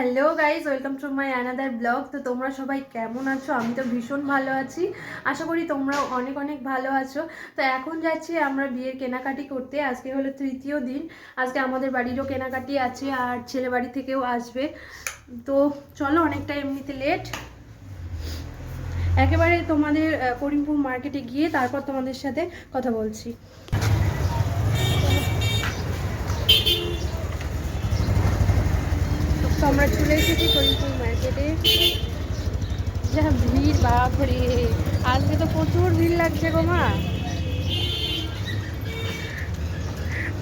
Hello guys welcome to my another blog তো তোমরা সবাই কেমন আছো? আমি তো ভীষণ ভালো আছি। আশা করি তোমরাও অনেক অনেক ভালো আছো। তো এখন যাচ্ছি আমরা বিয়ের কেনাকাটি করতে। আজকে হলো তৃতীয় দিন। আজকে আমাদের বাড়িরও কেনাকাটি আছে আর ছেলে বাড়ি থেকেও আসবে। তো চলো, অনেকটা এমনিতে লেট একেবারে তোমাদের করিমপুর মার্কেটে গিয়ে তারপর তোমাদের সাথে কথা বলছি। তো আমরা চলে এসেছি করিমপুর মার্কেটে যা ভিড়, বাপরে! আজকে তো প্রচুর ভিড় লাগছে গো মা।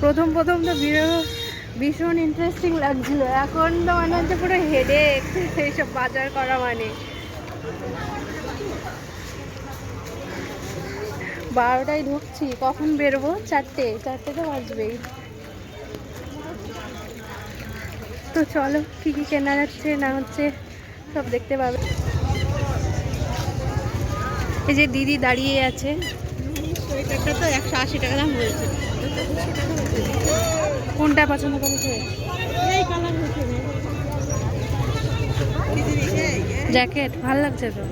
প্রথম প্রথম তো ভিড়, ভীষণ ইন্টারেস্টিং লাগছিল। এখন তো মনে হচ্ছে পুরো হেডেক এইসব বাজার করা মানে। বারোটায় ঢুকছি, কখন বেরোবো? চারটে চারটে তো বাজবেই। তো চলো কি কি কেনা যাচ্ছে না হচ্ছে সব দেখতে পাবে। এই যে দিদি দাঁড়িয়ে আছে। সোয়েটারটা তো একশো আশি টাকা দাম বলছে। কোনটা পছন্দ করেছে? জ্যাকেট ভালো লাগছে তো?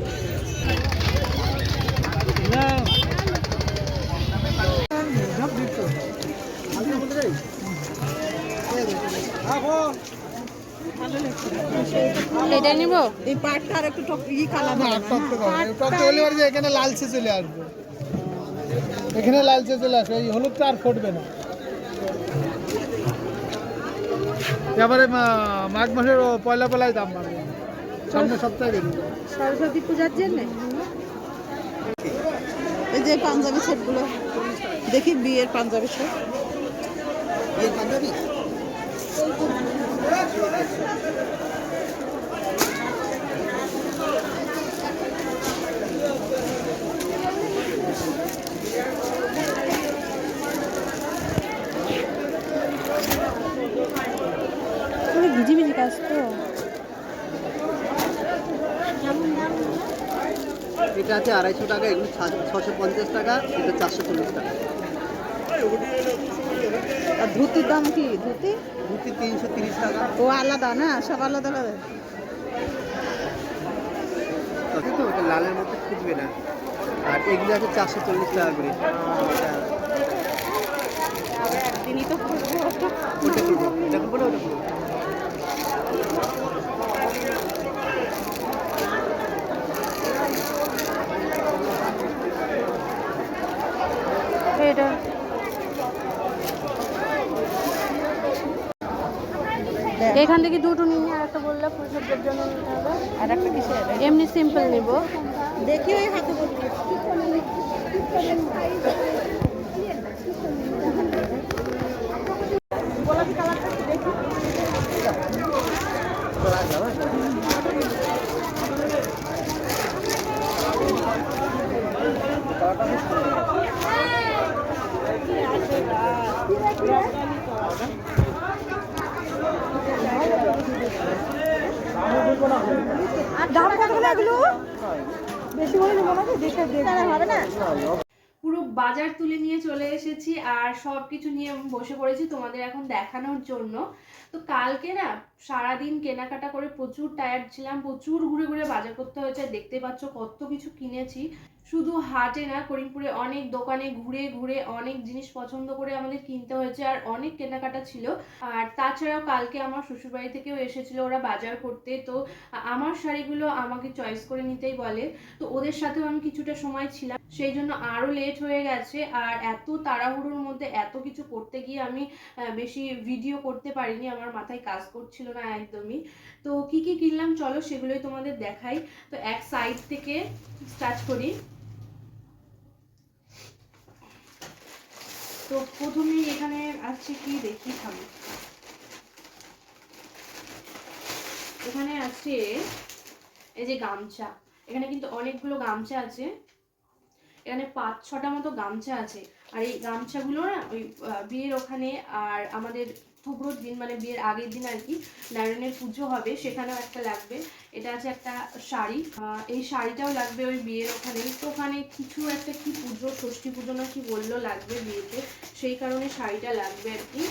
এটা নিব? এই পাটটা আর একটু টক ই কালার না। টকটক হবে। টকটক হলে পরে যে এখানে লালচে চলে আসবে। এখানে লালচে চলে আসবে। এই হলুদটা আর ফুটবে না। এবারে মাঘ মাসের পয়লা পয়লায় দাম বাড়বে। সামনের সপ্তাহে বেরিয়ে সরস্বতী পূজার জন্য? এই যে পাঞ্জাবি সেটগুলো। দেখি বিয়ের পাঞ্জাবি সেট। বিয়ের পাঞ্জাবি? পুরো ভিজি ভিজি কাজ তো এটা আছে আড়াইশো টাকা এগুলো ছশো পঞ্চাশ টাকা এটা চারশো চল্লিশ টাকা আর ধুতির দাম কি? ধুতি? ধুতি তিনশো তিরিশ টাকা। ও আলাদা না? সব আলাদা আলাদা। তো ওটা লালের মধ্যে ফুটবে না। আর এগুলো আছে চারশো চল্লিশ টাকা করে। একদিনই তো খুঁজবো। ওটা করব এটা করব ওটা করব এটা এখান থেকে দুটো নিয়ে আর একটা বললে ফুলসজ্জার জন্য নিতে হবে। আর একটা কিসে এমনি সিম্পল নিব। দেখি ওই হাতে গোলাপি কালারটা দেখি দাম কত হলো এগুলো? বেশি বলে দেবো নাকি? দেখে দেখে হবে না। পুরো বাজার তুলে নিয়ে চলে এসেছি আর সবকিছু নিয়ে বসে পড়েছি তোমাদের এখন দেখানোর জন্য। তো কালকে না সারাদিন কেনাকাটা করে প্রচুর টায়ার্ড ছিলাম প্রচুর ঘুরে ঘুরে বাজার করতে হয়েছে। দেখতে পাচ্ছ কত কিছু কিনেছি। শুধু হাটে না, করিমপুরে অনেক দোকানে ঘুরে ঘুরে অনেক জিনিস পছন্দ করে আমাদের কিনতে হয়েছে আর অনেক কেনাকাটা ছিল। আর তাছাড়াও কালকে আমার শ্বশুরবাড়ি থেকেও এসেছিল ওরা বাজার করতে। তো আমার শাড়িগুলো আমাকে চয়েস করে নিতেই বলে। তো ওদের সাথেও আমি কিছুটা সময় ছিলাম, সেই জন্য আরও লেট হয়ে গেছে। আর এত তাড়াহুড়োর মধ্যে এত কিছু করতে গিয়ে আমি বেশি ভিডিও করতে পারিনি। আমার মাথায় কাজ করছিল না একদমই। তো কি কি কিনলাম চলো সেগুলোই তোমাদের দেখাই। তো এক সাইড থেকে স্টার্ট করি। তো প্রথমে এখানে আছে কি দেখি থামি এখানে আছে এই যে গামছা। এখানে কিন্তু অনেকগুলো গামছা আছে। এখানে পাঁচ ছটা মতো গামছা আছে। আর এই গামছাগুলো না ওই বিয়ের ওখানে আর আমাদের থুবড়োর দিন মানে বিয়ের আগের দিন আর কি নারায়ণের পুজো হবে, সেখানেও একটা লাগবে। এটা আছে একটা শাড়ি। এই শাড়িটাও লাগবে ওই বিয়ের ওখানে তো ওখানে কিছু একটা কি পুজো, ষষ্ঠী পুজো না কি বলল লাগবে বিয়েতে, সেই কারণে শাড়িটা লাগবে আর কি।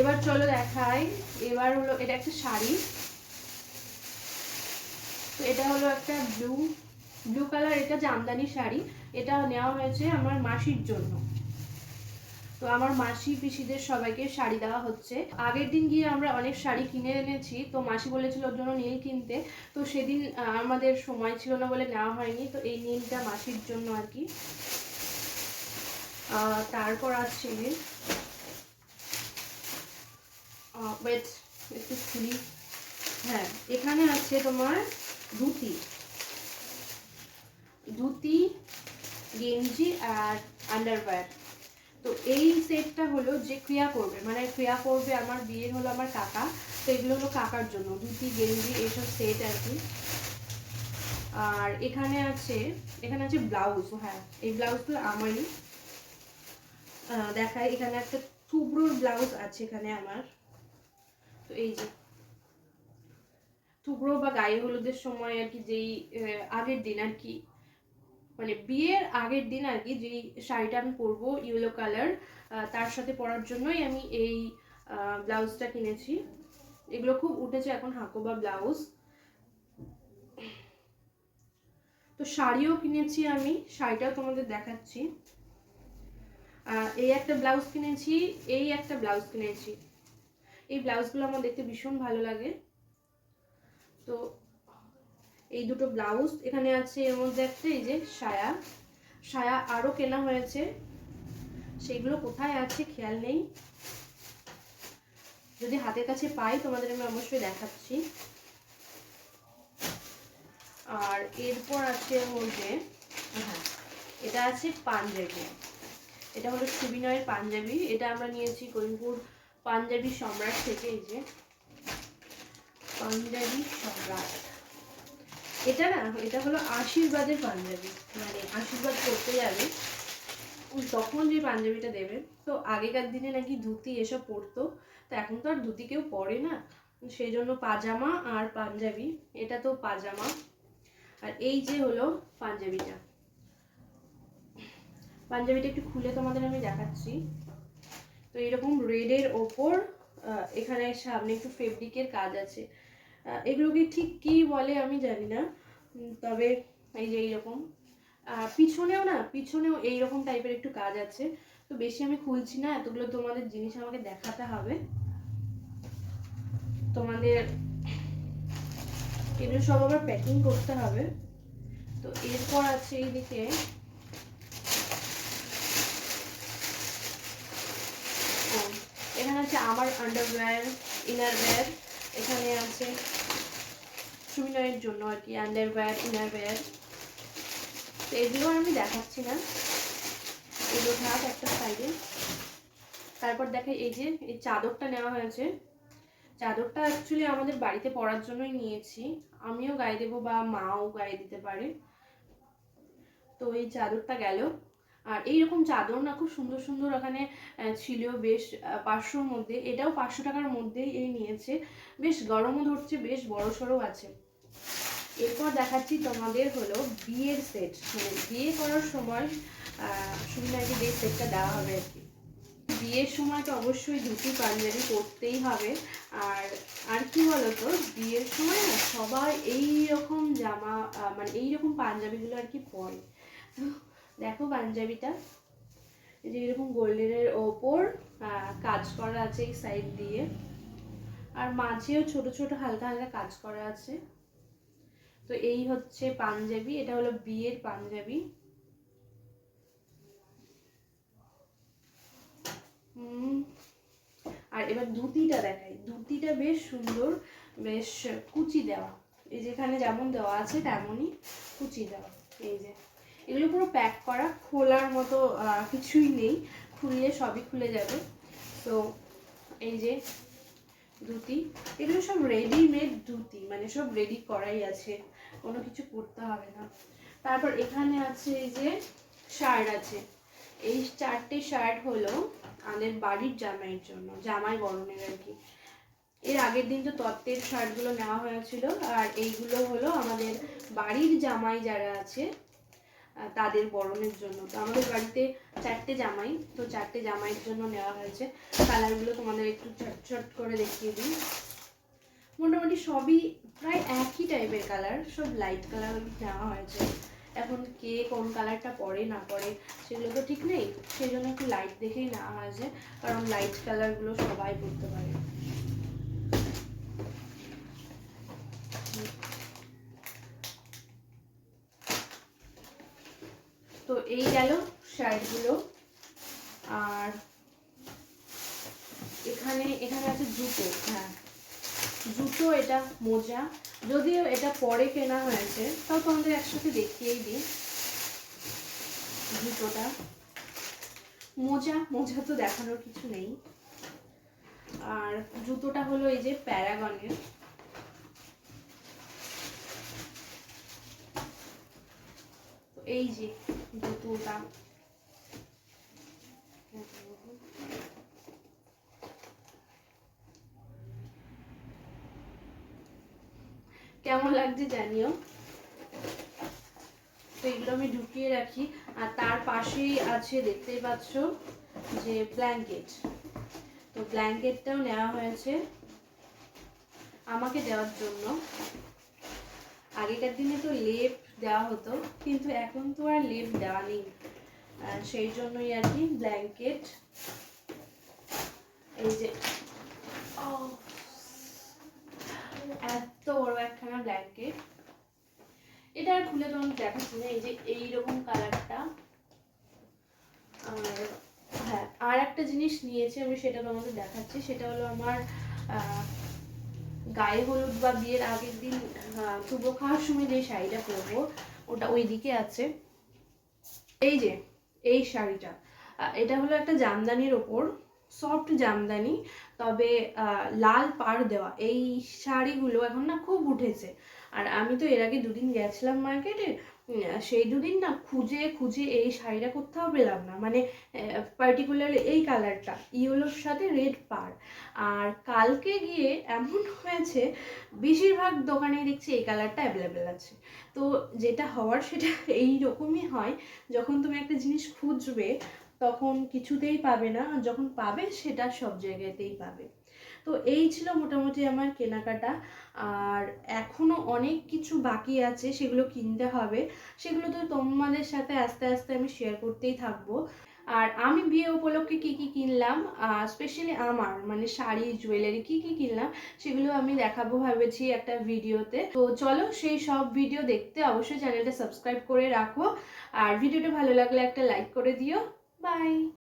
এবার চলো দেখাই। এবার হলো, এটা একটা শাড়ি। তো এটা হলো একটা ব্লু। ব্লু কালার এটা জামদানি শাড়ি, এটা নেওয়া হয়েছে আমার মাসির জন্য। তো আমার মাসি পিসিদের সবাইকে শাড়ি দেওয়া হচ্ছে। আগের দিন গিয়ে আমরা অনেক শাড়ি কিনে এনেছি। তো মাসি বলেছিল ওর জন্য নীল কিনতে। তো সেদিন আমাদের সময় ছিল না বলে নেওয়া হয়নি। তো এই নীলটা মাসির জন্য আর কি। তারপর আছে ওয়েট একটু খুলি। হ্যাঁ এখানে আছে তোমার ধুতি। ধুতি, গেঞ্জি আর আন্ডারওয়্যার তো এই সেটটা হলো যে ক্রিয়া করবে। মানে ক্রিয়া করবে আমার বিয়ে হলো আমার কাকা। তো এগুলো হলো কাকার জন্য। ধুতি, গেঞ্জি এইসব সেট আর কি। আর এখানে আছে এখানে আছে ব্লাউজ হ্যাঁ এই ব্লাউজগুলো আমারই। দেখাই। এখানে একটা থুবড়োর ব্লাউজ আছে এখানে আমার। তো এই যে টুকরো বা গায়ে হলুদের সময় আর কি যেই আগের দিন আর কি মানে বিয়ের আগের দিন আর কি, যেই শাড়িটা আমি পরবো ইয়েলো কালার তার সাথে পরার জন্যই আমি এই ব্লাউজটা কিনেছি। এগুলো খুব উঠেছে এখন হাকোবা ব্লাউজ। তো শাড়িও কিনেছি আমি, শাড়িটাও তোমাদের দেখাচ্ছি। এই একটা ব্লাউজ কিনেছি, এই একটা ব্লাউজ কিনেছি। এই ব্লাউজগুলো আমার দেখতে ভীষণ ভালো লাগে। তো এই দুটো ব্লাউজ এখানে আছে, এর মধ্যে একটা এই যে সায়া। সায়া আরও কেনা হয়েছে। সেগুলো কোথায় আছে খেয়াল নেই। যদি হাতের কাছে পাই, তোমাদের আমি অবশ্যই দেখাচ্ছি। আর এরপর আছে এর মধ্যে হ্যাঁ এটা আছে পাঞ্জাবি। এটা হলো সুবিনয়ের পাঞ্জাবি। এটা আমরা নিয়েছি করিমপুর পাঞ্জাবি সম্রাট থেকে, এই যে। পাঞ্জাবি সম্রাট। এটা না, এটা হলো আশীর্বাদের পাঞ্জাবি। মানে আশীর্বাদ করতে যাবে। তখন যে পাঞ্জাবিটা দেবে, তো আগেকার দিনে নাকি ধুতি এসব পরতো। তো এখন তো আর ধুতি কেউ পরে না। সেই জন্য পাজামা আর পাঞ্জাবি, এটা তো পাজামা। আর এই যে হলো পাঞ্জাবিটা। পাঞ্জাবিটা একটু খুলে তোমাদের আমি দেখাচ্ছি। তো এরকম রেডের ওপর এখানে সামনে একটু ফেব্রিকের কাজ আছে। এগুলোকে ঠিক কি বলে আমি জানি না তবে এই যে এইরকম। পিছনেও না, পিছনেও এইরকম টাইপের একটু কাজ আছে। তো বেশি আমি খুলছি না, এতগুলো তোমাদের জিনিস আমাকে দেখাতে হবে। তোমাদের এগুলো সব আবার প্যাকিং করতে হবে। তো এরপর আছে এইদিকে। এখানে আছে আমার আন্ডারওয়্যার ইনারওয়্যার এখানে আছে সুবিনয়ের জন্য আর কি আন্ডারওয়্যার ইনারওয়্যার তো এগুলো আমি দেখাচ্ছি না। এগুলো থাক একটা সাইডে তারপর দেখে এই যে, এই চাদরটা নেওয়া হয়েছে। চাদরটা অ্যাকচুয়ালি আমাদের বাড়িতে পরার জন্যই নিয়েছি। আমিও গায়ে দেবো বা মাও গায়ে দিতে পারে। তো এই চাদরটা গেল। আর এইরকম চাদর না, খুব সুন্দর সুন্দর ওখানে ছিল বেশ পাঁচশোর মধ্যে, এটাও পাঁচশো টাকার মধ্যেই এই নিয়েছে। বেশ গরমও ধরছে, বেশ বড় সড়ো আছে। এরপর দেখাচ্ছি তোমাদের হলো বিয়ের সেট মানে বিয়ে করার সময় সুবিনাকে যে সেটটা দেওয়া হবে আর কি। বিয়ের সময় তো অবশ্যই ধুতি, পাঞ্জাবি পরতেই হবে। আর আর কি বলতো, বিয়ের সময় না, সবাই এই রকম জামা মানে এই রকম পাঞ্জাবিগুলো আর কি পরে। দেখো পাঞ্জাবিটা। এই যে এরকম গোল্ডেনের ওপর কাজ করা আছে এই সাইড দিয়ে। আর মাঝেও ছোট ছোট হালকা হালকা কাজ করা আছে। তো এই হচ্ছে পাঞ্জাবি, এটা হলো বিয়ের পাঞ্জাবি। আর এবার ধুতিটা দেখাই। ধুতিটা বেশ সুন্দর, বেশ কুচি দেওয়া। এই যেখানে যেমন দেওয়া আছে তেমনই কুচি দেওয়া। এই যে। এগুলো পুরো প্যাক করা, খোলার মতো কিছুই নেই। খুললে সবই খুলে যাবে। তো এই যে ধুতি, এগুলো সব রেডিমেড ধুতি মানে সব রেডি করাই আছে। কোনো কিছু করতে হবে না। তারপর এখানে আছে এই যে শার্ট আছে। এই চারটে শার্ট হলো আমাদের বাড়ির জামাইয়ের জন্য, জামাই বরণের আর কি। এর আগের দিন তো তত্ত্বের শার্টগুলো নেওয়া হয়েছিল, আর এইগুলো হলো আমাদের বাড়ির জামাই যারা আছে তাদের বরণের জন্য। তো আমাদের বাড়িতে চারটে জামাই, তো চারটে জামাইয়ের জন্য নেওয়া হয়েছে। কালারগুলো তোমাদের একটু চটচট করে দেখিয়ে দিই। মোটামুটি সবই প্রায় একই টাইপের কালার, সব লাইট কালার নেওয়া হয়েছে। এখন কে কোন কালারটা পরে, না পরে, সেগুলো তো ঠিক নেই। সেই জন্য একটু লাইট দেখেই নেওয়া হয়েছে। কারণ লাইট কালারগুলো সবাই পরতে পারে তো এই গেল শার্টগুলো আর এখানে এখানে আছে জুতো হ্যাঁ। জুতো এটা মোজা। যদিও এটা পরে কেনা হয়েছে, তাও তোমাদের একসাথে দেখিয়েই দিই জুতোটা। মোজা মোজা তো দেখানোর কিছু নেই। আর জুতোটা হলো এই যে প্যারাগনের। এই যে জুতোটা। কেমন লাগছে জানিও? তো এগুলো আমি ঢুকিয়ে রাখি। আর তার পাশেই আছে, দেখতেই পাচ্ছ, যে ব্ল্যাঙ্কেট তো ব্ল্যাঙ্কেটটাও নেওয়া হয়েছে। আমাকে দেওয়ার জন্য। আগেকার দিনে তো লেপ দেওয়া হতো, কিন্তু এখন তো আর লেপ দেওয়া নেই। সেই জন্যই আর কি ব্ল্যাঙ্কেট, এই যে, এত বড় একখানা ব্ল্যাঙ্কেট। এটা আর খুলে তোমাকে দেখাচ্ছি না, এই যে এইরকম কালারটা। আর হ্যাঁ আর একটা জিনিস নিয়েছি আমি, সেটা তোমাকে দেখাচ্ছি, সেটা হলো আমার গায়ে হলুদ বা বিয়ের আগের দিন শুভ খাওয়ার সময় যে শাড়িটা পরবো, ওটা ওই দিকে আছে। এই যে, এই শাড়িটা এটা হলো একটা জামদানির ওপর, সফট জামদানি, তবে লাল পাড় দেওয়া। এই শাড়িগুলো এখন না খুব উঠেছে। আর আমি তো এর আগে দুদিন গেছিলাম মার্কেটে সেই দুদিন না খুঁজে খুঁজে এই শাড়িটা কোথাও পেলাম না। মানে পার্টিকুলারলি এই কালারটা ইয়েলোর সাথে রেড পার। আর কালকে গিয়ে এমন হয়েছে, বেশিরভাগ দোকানে দেখছি এই কালারটা অ্যাভেলেবেল আছে। তো যেটা হওয়ার সেটা এই রকমই হয়, যখন তুমি একটা জিনিস খুঁজবে, তখন কিছুতেই পাবে না। আর যখন পাবে, সেটা সব জায়গাতেই পাবে। তো এই ছিল মোটামুটি আমার কেনাকাটা। আর এখনও অনেক কিছু বাকি আছে, সেগুলো কিনতে হবে। সেগুলো তো তোমাদের সাথে আস্তে আস্তে আমি শেয়ার করতেই থাকব। আর আমি বিয়ে উপলক্ষে কি কি কিনলাম? স্পেশালি আমার মানে শাড়ি জুয়েলারি কি কি কিনলাম, সেগুলো আমি দেখাবো ভাবেছি একটা ভিডিওতে। তো চলো সেই সব ভিডিও দেখতে অবশ্যই চ্যানেলটা সাবস্ক্রাইব করে রাখো। আর ভিডিওটা ভালো লাগলে একটা লাইক করে দিও। বাই